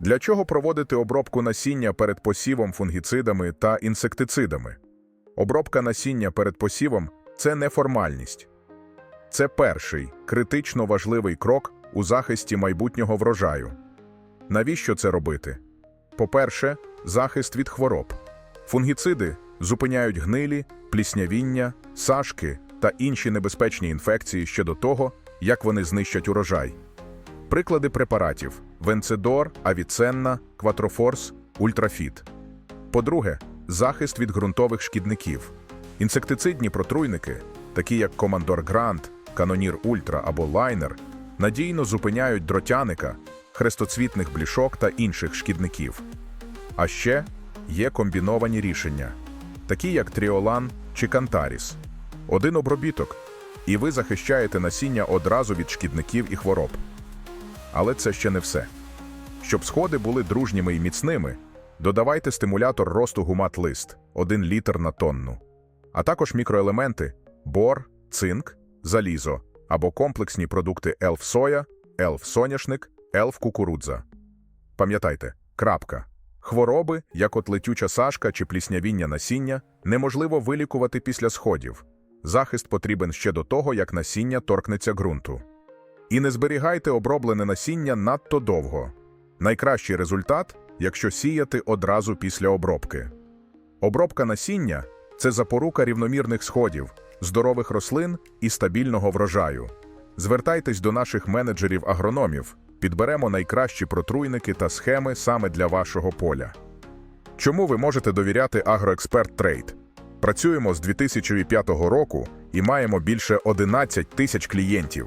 Для чого проводити обробку насіння перед посівом фунгіцидами та інсектицидами? Обробка насіння перед посівом це не формальність. Це перший критично важливий крок у захисті майбутнього врожаю. Навіщо це робити? По-перше, захист від хвороб. Фунгіциди зупиняють гнилі, пліснявіння, сашки та інші небезпечні інфекції ще до того, як вони знищать урожай. Приклади препаратів: Венцедор, Авіценна, Кватрофорс, Ультрафіт. По-друге, захист від ґрунтових шкідників. Інсектицидні протруйники, такі як Командор Грант, Канонір Ультра або Лайнер, надійно зупиняють дротяника, хрестоцвітних блішок та інших шкідників. А ще є комбіновані рішення, такі як Тріолан чи Кантаріс. Один обробіток, і ви захищаєте насіння одразу від шкідників і хвороб. Але це ще не все. Щоб сходи були дружніми і міцними, додавайте стимулятор росту гумат-лист 1 літр на тонну, а також мікроелементи бор, цинк, залізо або комплексні продукти елф-соя, елф-соняшник, елф-кукурудза. Пам'ятайте, крапка. Хвороби, як от летюча сашка чи пліснявіння насіння, неможливо вилікувати після сходів. Захист потрібен ще до того, як насіння торкнеться ґрунту. І не зберігайте оброблене насіння надто довго. Найкращий результат, якщо сіяти одразу після обробки. Обробка насіння це запорука рівномірних сходів, здорових рослин і стабільного врожаю. Звертайтесь до наших менеджерів-агрономів, підберемо найкращі протруйники та схеми саме для вашого поля. Чому ви можете довіряти Агроексперт Трейд? Працюємо з 2005 року і маємо більше 11 тисяч клієнтів.